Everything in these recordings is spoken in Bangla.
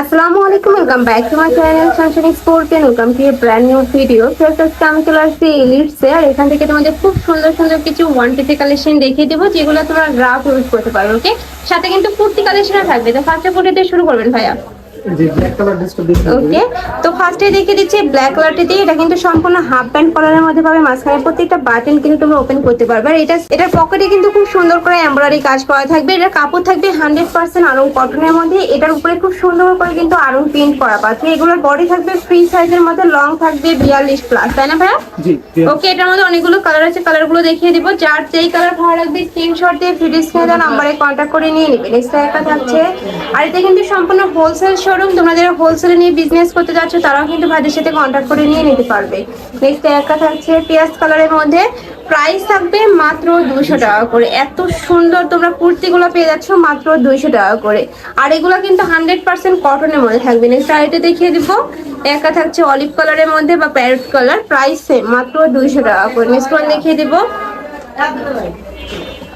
আসসালামু আলাইকুম welcome back to my channel sunshine sports welcome to brand new video first আজকে আমি চলে আসছি এলিটসে আর এখান থেকে তোমাদের খুব সুন্দর সুন্দর কিছু ওয়ান পিসি কালেকশন দেখিয়ে দেবো, যেগুলো তোমরা গ্রাফ ইউজ করতে পারবে ওকে সাথে কিন্তু কুর্তি কালেকশনও থাকবে। তো ফার্স্টে কুর্তিতে শুরু করবেন ভাইয়া। ওকে তো ফার্স্টে দেখিয়ে দিচ্ছি ব্ল্যাক কালারটি দিয়ে। এটা কিন্তু সম্পূর্ণ হাফ প্যান্ট কলারের মধ্যে পাবে। মাঝখানে প্রত্যেকটা বাটন কিন্তু তোমরা ওপেন করতে পারবে। আর এটা এটার পকেটে কিন্তু খুব সুন্দর করে এমব্রয়ডারি কাজ করা থাকবে। এটার কাপড় থাকবে হান্ড্রেড পার্সেন্ট আরং কটনের মধ্যে। এটার উপরে খুব সুন্দর করে কিন্তু আরং প্রিন্ট করা পাচ্ছে এগুলোর বডি থাকবে ফ্রি সাইজের মধ্যে। লং থাকবে বিয়াল্লিশ প্লাস তাই না ভাইয়া? ওকে এটার মধ্যে অনেকগুলো কালার আছে। কালারগুলো দেখিয়ে দিব। যার যেই কালার ভালো লাগবে স্ক্রিনশট দিয়ে ভিডিও স্ক্রিনে নাম্বারে কন্ট্যাক্ট করে নিয়ে নেবেন এক্সট্রা একটা থাকছে। আর এটা কিন্তু সম্পূর্ণ হোলসেল শোরুম তোমরা যারা হোলসেলে নিয়ে বিজনেস করতে যাচ্ছ, তারাও কিন্তু ভাইদের সাথে কন্ট্যাক্ট করে নিয়ে নিতে পারবে। নেক্সট একটা থাকছে পেঁয়াজ কালারের মধ্যে। প্রাইস থাকবে মাত্র দুশো টাকা করে। এত সুন্দর তোমরা কুর্তিগুলো পেয়ে যাচ্ছ মাত্র দুইশো টাকা করে। আর এগুলো কিন্তু হান্ড্রেড পার্সেন্ট কটনের মধ্যে থাকবে। নেক্সট আরেকটা দেখিয়ে দিব। একটা থাকছে অলিভ কালারের মধ্যে বা প্যারট কালার প্রাইস সেম মাত্র দুইশো টাকা করে। নেক্সট ওয়ান দেখিয়ে দিব।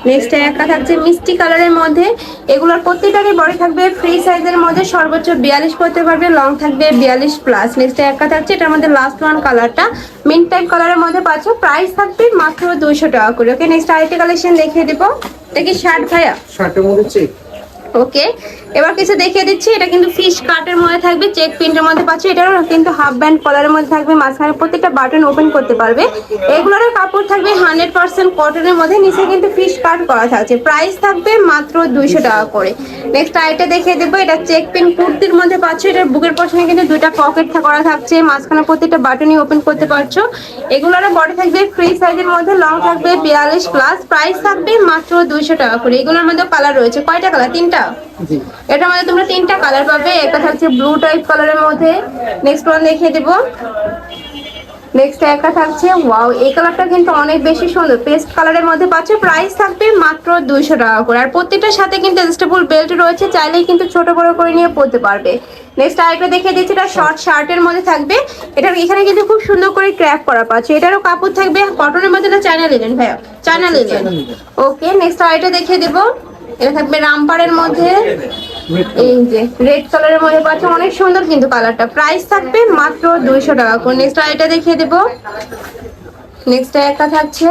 নেক্সট একটা থাকছে মিষ্টি কালারের মধ্যে। এগুলোর প্রত্যেকটারই বডি থাকবে ফ্রি সাইজের মধ্যে সর্বোচ্চ বিয়াল্লিশ করতে পারবে লং থাকবে বিয়াল্লিশ প্লাস নেক্সট একটা থাকছে এটার মধ্যে লাস্ট ওয়ান কালারটা মিন টাইপ কালারের মধ্যে পাচ্ছ প্রাইস থাকবে মাত্র দুইশো টাকা করে। ওকে নেক্সট আরেকটা কালেকশন দেখিয়ে দেবো। এটা কি শার্ট ভাইয়া? শার্টের মধ্যে ওকে এবার কিছু দেখিয়ে দিচ্ছি, এটা কিন্তু ফিশ কাটের মধ্যে থাকবে চেক প্রিন্টের মধ্যে পাচ্ছি, এটারও কিন্তু হাফ ব্যান্ড কলারের মধ্যে থাকবে, মাঝখানে প্রত্যেকটা বাটন ওপেন করতে পারবে। এগুলোর কাপড় থাকবে হান্ড্রেড পার্সেন্ট কটনের মধ্যে, নিচে কিন্তু ফিশ কাট করা থাকছে। প্রাইস থাকবে মাত্র দুইশো টাকা করে। নেক্সট আইটা দেখিয়ে দেবো, এটা চেক প্রিন্ট কুর্তির মধ্যে পাচ্ছ, এটার বুকের পছনে কিন্তু দুইটা পকেট করা থাকছে, মাঝখানে প্রত্যেকটা বাটনই ওপেন করতে পারছ। এগুলোর বডি থাকবে ফ্রি সাইজের মধ্যে লং থাকবে বিয়াল্লিশ প্লাস প্রাইস থাকবে মাত্র দুইশো টাকা করে। এগুলোর মধ্যে কালার রয়েছে। কয়টা কালার তিনটা? এটার মধ্যে তোমরা তিনটা কালার পাবে। একটা থাকছে ব্লু টাইপ কালারের মধ্যে। নেক্সট ওয়ান দেখিয়ে দেবো। নেক্সট একটা থাকছে ওয়াও এই কালারটা কিন্তু অনেক বেশি সুন্দর। পেস্ট কালারের মধ্যে পাচ্ছে প্রাইস থাকবে মাত্র দুইশো টাকা করে। আর প্রত্যেকটার সাথে কিন্তু অ্যাডজাস্টেবল বেল্ট রয়েছে চাইলেই কিন্তু ছোট বড় করে নিয়ে পরতে পারবে। নেক্সট আরেকটা দেখিয়ে দিচ্ছি এটা শর্ট শার্টের মধ্যে থাকবে। এটার এখানে কিন্তু খুব সুন্দর করে ক্র্যাপ করা পাচ্ছে। এটারও কাপড় থাকবে কটনের মধ্যে না চায়না লিলেন ভাইয়া? চায়না লিলেন ওকে নেক্সট আরেকটা দেখিয়ে দেবো। এটা থাকবে রামপাড়ের মধ্যে। এই যে রেড কালারের মধ্যে পাচ্ছে, অনেক সুন্দর কিন্তু কালারটা প্রাইস থাকবে মাত্র দুইশো টাকা। করে নেক্সট আইটা দেখিয়ে দেবো। নেক্সট একটা থাকছে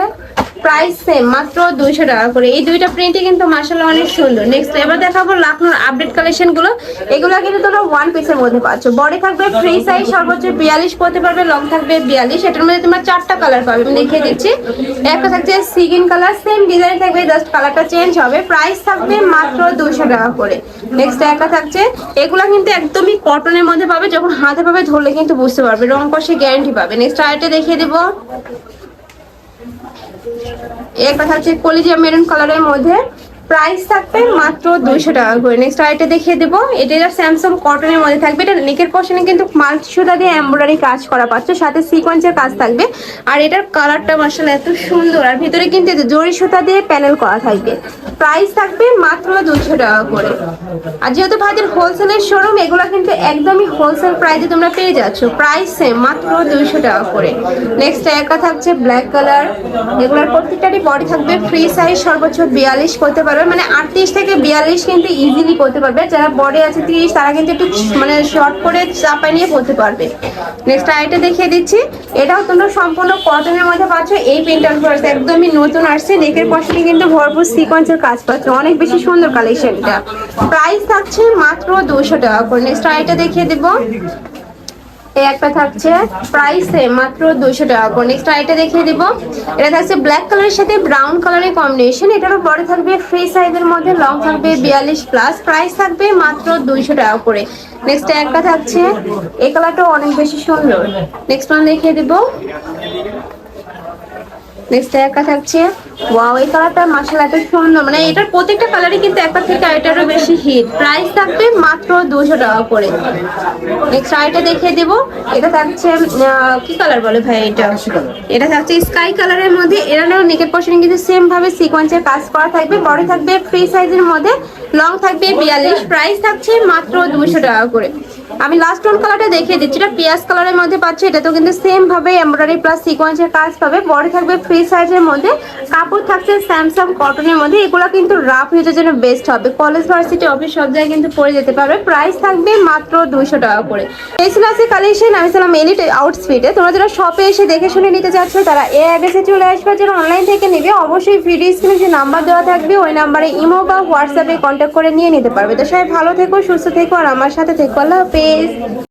প্রাইস সেম মাত্র দুইশো টাকা করে। এই দুইটা প্রিন্টই কিন্তু মার্শাল অনেক সুন্দর। নেক্সট এবার দেখাবো লাখনোর আপডেট কালেকশনগুলো। এগুলো কিন্তু তোমরা ওয়ান পিসের মধ্যে পাচ্ছ। বডি থাকবে ফ্রি সাইজ সর্বোচ্চ বিয়াল্লিশ করতে পারবে লং থাকবে বিয়াল্লিশ। এটার মধ্যে তোমরা চারটা কালার পাবে, আমি দেখিয়ে দিচ্ছি। একটা থাকছে সিগিন কালার সেম ডিজাইন থাকবে জাস্ট কালারটা চেঞ্জ হবে। প্রাইস থাকবে মাত্র দুশো টাকা করে। নেক্সট একটা থাকছে, এগুলো কিন্তু একদমই কটনের মধ্যে পাবে, যখন হাতে পাবে ধরলে কিন্তু বুঝতে পারবে, রং কষে গ্যারান্টি পাবে। নেক্সট আরেকটা দেখিয়ে দেবো। একটা থাকছে কলিজিয়া মেরুন কালারের মধ্যে। প্রাইস থাকবে মাত্র দুইশো টাকা করে। নেক্সট আরেকটা দেখিয়ে দেবো। এটা স্যামসাং কটনের মধ্যে থাকবে। এটা নেকের পশনে কিন্তু মাল্টি দিয়ে এমব্রয়ডারি কাজ করা পাচ্ছ। সাথে সিকোয়েন্সের কাজ থাকবে। আর এটার কালারটা মার্শাল এত সুন্দর। আর ভিতরে কিন্তু জরি সুতা দিয়ে প্যানেল করা থাকবে। প্রাইস থাকবে মাত্র দুইশো টাকা করে। আর যেহেতু ভাইদের হোলসেলের শোরুম এগুলো কিন্তু একদমই হোলসেল প্রাইসে তোমরা পেয়ে যাচ্ছ। প্রাইস সেম মাত্র দুইশো টাকা করে। নেক্সট একা থাকছে ব্ল্যাক কালার এগুলোর প্রত্যেকটারই বডি থাকবে। ফ্রি সাইজ সর্বোচ্চ বিয়াল্লিশ, করতে পারবে মানে আটত্রিশ থেকে বিয়াল্লিশ কিন্তু ইজিলি করতে পারবে। যারা বডি আছে তিরিশ, তারা কিন্তু একটু মানে শর্ট করে চাপায় নিয়ে পড়তে পারবে। নেক্সট আইটা দেখিয়ে দিচ্ছি। এটাও তোমরা সম্পূর্ণ কটনের মধ্যে পাচ্ছ। এই প্রিন্টার ফার্স একদমই নতুন আসছে। নেকের পশনে কিন্তু ভরপুর সিকোয়েন্সের কাজ পাচ্ছ। অনেক বেশি সুন্দর কালেকশনটা প্রাইস থাকছে মাত্র দুশো টাকা করে। নেক্সট আইটা দেখিয়ে দেবো। এই একটা থাকছে প্রাইসে মাত্র দুশো টাকা। করে নেক্সট আইটা দেখিয়ে দিব। এটা থাকছে ব্ল্যাক কালারের সাথে ব্রাউন কালারের কম্বিনেশন এটারও বড় থাকবে ফ্রি সাইজের মধ্যে লং থাকবে বিয়াল্লিশ প্লাস প্রাইস থাকবে মাত্র দুইশো টাকা করে। নেক্সট একটা থাকছে। এই কালারটাও অনেক বেশি সুন্দর। নেক্সট ওয়ান দেখিয়ে দিব। নেক্সট একটা থাকছে ওয়াও এই কালারটা মাসাল এত সুন্দর। মানে এটার প্রত্যেকটা কালারই কিন্তু একটা থেকে আরেকটারও বেশি হিট প্রাইস থাকবে মাত্র দুশো টাকা করে। নেক্সট আরেকটা দেখিয়ে দেবো। এটা থাকছে কি কালার বলে ভাই এটা? এটা থাকছে স্কাই কালারের মধ্যে। এরানেও নেকের পশনে কিন্তু সেম ভাবে সিকোয়েন্সের কাজ করা থাকবে। বডি থাকবে ফ্রি সাইজের মধ্যে। লং থাকবে বিয়াল্লিশ। প্রাইস থাকছে মাত্র দুশো টাকা করে। আমি লাস্ট ওয়ান কালারটা দেখিয়ে দিচ্ছি। এটা পিয়াজ কালারের মধ্যে পাচ্ছি। এটা তো কিন্তু সেম ভাবে এমব্রয়ডারি প্লাস সিকোয়েন্সের কাজ পাবে। বডি থাকবে ফ্রি সাইজের মধ্যে, কাপড় থাকছে স্যামসাং কটনের মধ্যে, এগুলো কিন্তু রাফ ইউজের জন্য বেস্ট হবে। কলেজ ভার্সিটি অফিস সব জায়গায় কিন্তু পরে যেতে পারবে। প্রাইস থাকবে মাত্র দুইশো টাকা করে। ছিল আজকে কালেকশন আমি ছিলাম এলিট আউটফিটে তোমরা যারা শপে এসে দেখে শুনে নিতে চাচ্ছ, তারা এ অ্যাড্রেসে চলে আসবে যারা অনলাইন থেকে নেবে। অবশ্যই ভিডিও স্ক্রিনে যে নাম্বার দেওয়া থাকবে, ওই নাম্বারে ইমো বা হোয়াটসঅ্যাপে কন্ট্যাক্ট করে নিয়ে নিতে পারবে। তো সবাই ভালো থেকো, সুস্থ থেকো, আর আমার সাথে থেকো। আল্লাহ হাফেজ।